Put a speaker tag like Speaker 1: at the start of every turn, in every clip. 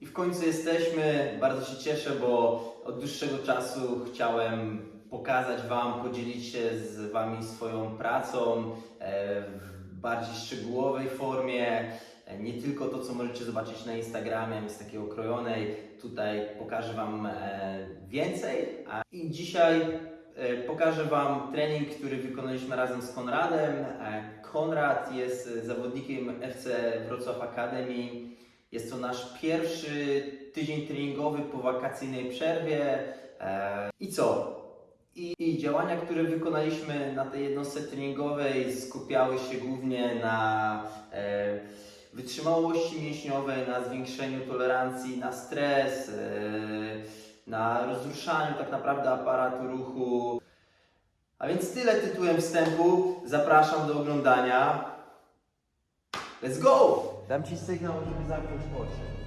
Speaker 1: I w końcu jesteśmy. Bardzo się cieszę, bo od dłuższego czasu chciałem pokazać Wam, podzielić się z Wami swoją pracą e, w bardziej szczegółowej formie. E, Nie tylko to, co możecie zobaczyć na Instagramie z takiej okrojonej. Tutaj pokażę Wam e, więcej. I dzisiaj pokażę Wam trening, który wykonaliśmy razem z Konradem. Konrad jest zawodnikiem FC Wrocław Academy. Jest to nasz pierwszy tydzień treningowy po wakacyjnej przerwie. E, I co? I, I działania, które wykonaliśmy na tej jednostce treningowej skupiały się głównie na e, wytrzymałości mięśniowej, na zwiększeniu tolerancji na stres, e, na rozruszaniu tak naprawdę aparatu ruchu. A więc tyle tytułem wstępu. Zapraszam do oglądania. Let's go! Dann schießt sich noch mit dieser Punkt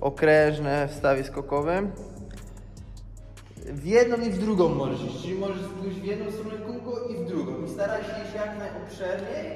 Speaker 1: Okrężne w stawie skokowym. W jedną i w drugą możesz iść, czyli możesz pójść w jedną stronę kółko i w drugą. I staraj się iść jak najobszerniej,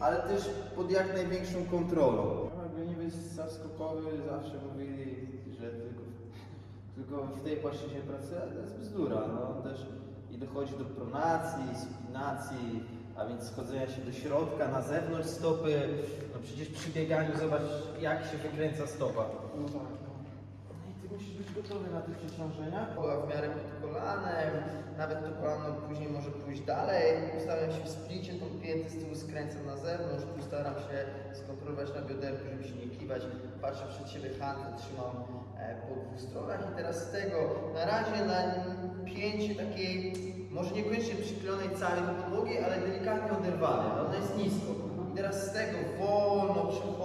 Speaker 1: ale też pod jak największą kontrolą. Jakby niby staw skokowy zawsze mówili, że tylko, tylko w tej płaszczyźnie pracuje, ale to jest bzdura. No, też i dochodzi do pronacji, supinacji, a więc schodzenia się do środka, na zewnątrz stopy. No przecież przy bieganiu zobacz jak się wykręca stopa.
Speaker 2: No tak, no.
Speaker 1: No i ty musisz być gotowy na te przeciążenia. Była w miarę nawet później może pójść dalej. Ustawiam się w splicie, tą piętę z tyłu skręcam na zewnątrz, tu staram się skontrolować na bioderku, żeby się nie kiwać. Patrzę przed siebie handlę, trzymam e, po dwóch stronach i teraz z tego na razie na pięcie takiej, może niekoniecznie przyklejonej całej do podłogi, ale delikatnie oderwanej, ona jest nisko. I teraz z tego wolno przechodzisz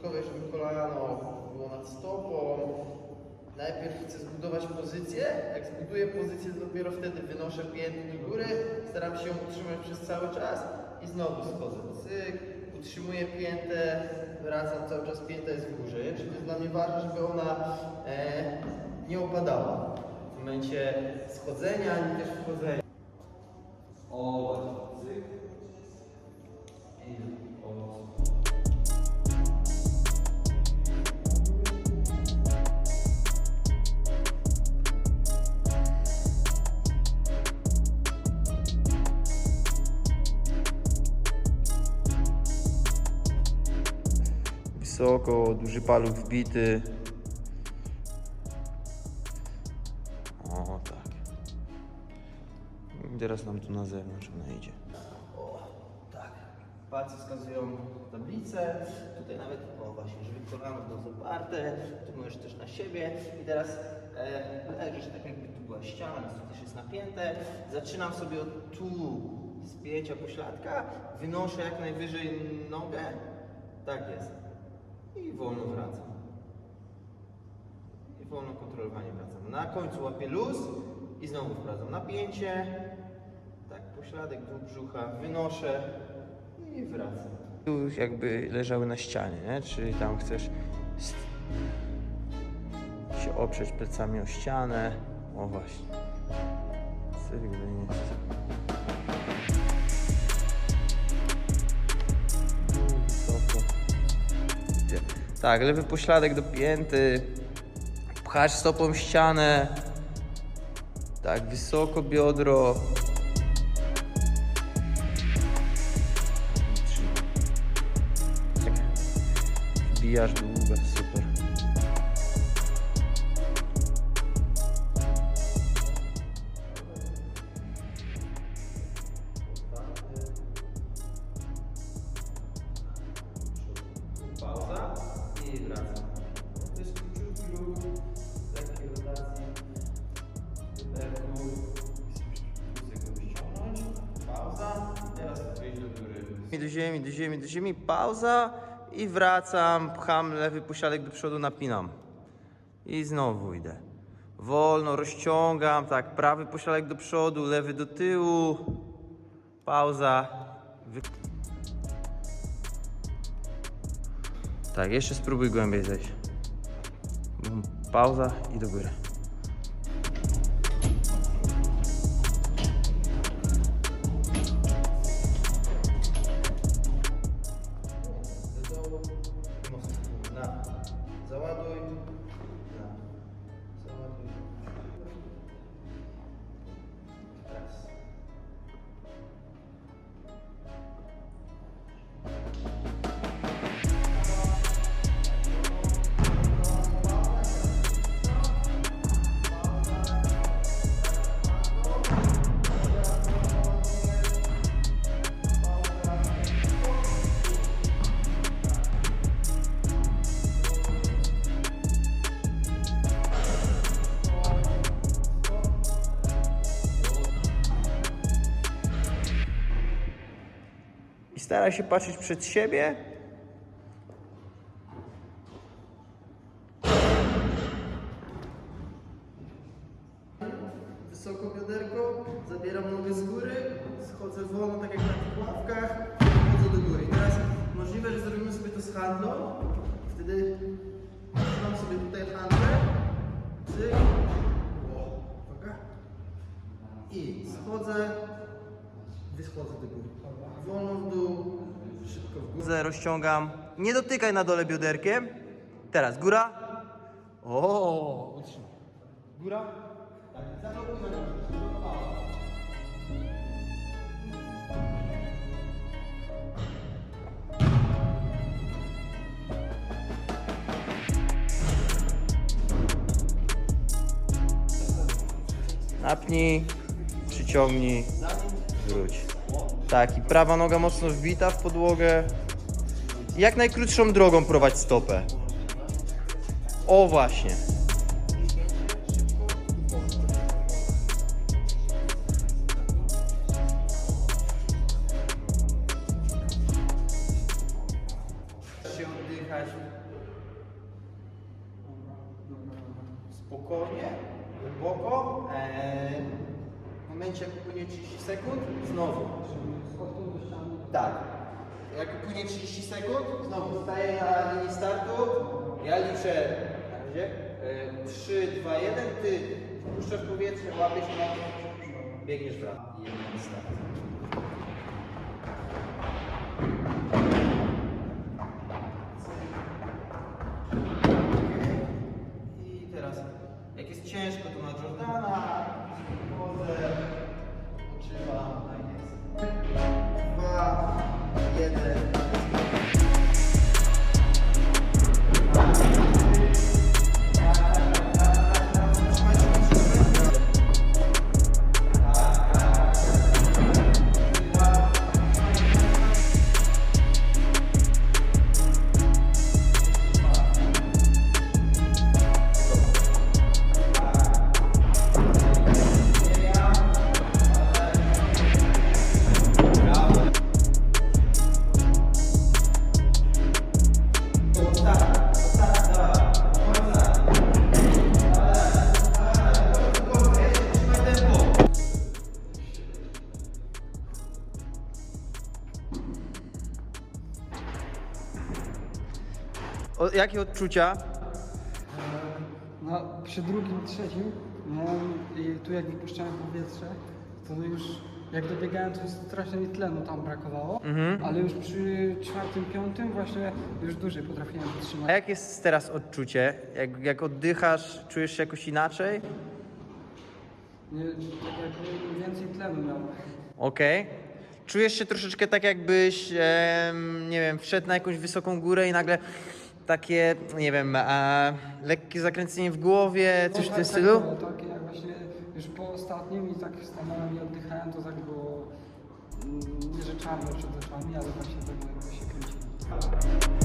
Speaker 1: początkowej, żeby kolano było nad stopą, najpierw chcę zbudować pozycję. Jak zbuduję pozycję, to dopiero wtedy wynoszę pięty do góry, staram się ją utrzymać przez cały czas i znowu schodzę. Cyk, utrzymuję piętę, wracam cały czas, pięta jest w górze. Czyli jest dla mnie ważne, żeby ona e, nie opadała w momencie schodzenia, ani też wchodzenia. O, cyk. I Wysoko, duży paluch wbity. O tak. I Teraz nam tu na zewnątrz ona idzie. O, tak. Palce wskazują tablicę. Tutaj nawet, o właśnie, żeby kolano było zaparte. Tu możesz też na siebie. I teraz e, leżysz tak jakby tu była ściana, więc tu też jest napięte. Zaczynam sobie od tu spięcia pośladka. Wynoszę jak najwyżej nogę. Tak jest. I wolno wracam. I wolno kontrolowanie wracam. Na końcu łapię luz i znowu wprowadzam napięcie. Tak, pośladek do brzucha wynoszę i wracam. Tu jakby leżały na ścianie, nie? Czyli tam chcesz się oprzeć plecami o ścianę. O właśnie. Cyrk jest. Tak, lewy pośladek dopięty. Pchasz stopą ścianę. Tak, wysoko biodro. Wbijasz długo, Do ziemi, do ziemi, do ziemi. Pauza i wracam. Pcham lewy posiadek do przodu, napinam. I znowu idę. Wolno rozciągam, tak, prawy posiadek do przodu, lewy do tyłu. Pauza. Wy... Tak, jeszcze spróbuj głębiej zejść. Bum, Pauza i do góry. Staraj się patrzeć przed siebie. Wysoko bioderko, zabieram nogę z góry, schodzę wolno, tak jak na tych ławkach, chodzę do góry. Teraz możliwe, że zrobimy sobie to z handlą. Wtedy trzymam sobie tutaj handlę, cyk, i schodzę, wyschodzę do góry. Wolno w dół, górę. Rozciągam. Nie dotykaj na dole bioderkiem. Teraz góra. O, utrzymaj. Góra. Tak, zablokuj na. Napnij, przyciągnij, wróć. Tak, i prawa noga mocno wbita w podłogę. Jak najkrótszą drogą prowadź stopę. O właśnie. spokojnie, głęboko. Eee, w momencie jak upłynie 30 sekund, znowu. Tak. Jak upłynie 30 sekund, znowu staję na linii startu. Ja liczę na razie. E, 3, 2, 1. Ty puszczasz powietrze, łapiesz nogę, biegniesz w raz. I jeden start. O, jakie odczucia?
Speaker 3: No, przy drugim, trzecim miałem i tu jak wypuszczałem powietrze, to już jak dobiegałem, to strasznie mi tlenu tam brakowało,
Speaker 1: Mhm.
Speaker 3: ale już przy czwartym, piątym właśnie już dłużej potrafiłem
Speaker 1: A
Speaker 3: wytrzymać.
Speaker 1: jak jest teraz odczucie? Jak, jak oddychasz, czujesz się jakoś inaczej?
Speaker 3: Nie, tak jakby więcej tlenu miałem.
Speaker 1: Okej. Czujesz się troszeczkę tak, jakbyś, em, nie wiem, wszedł na jakąś wysoką górę i nagle takie, nie wiem, e, lekkie zakręcenie w głowie, coś w tym
Speaker 3: tak,
Speaker 1: stylu?
Speaker 3: Tak, było, tak, jak właśnie już po ostatnim i tak stanąłem i oddychałem, to tak było mm, nie że czarno przed oczami, ale właśnie tak jakby się kręciło.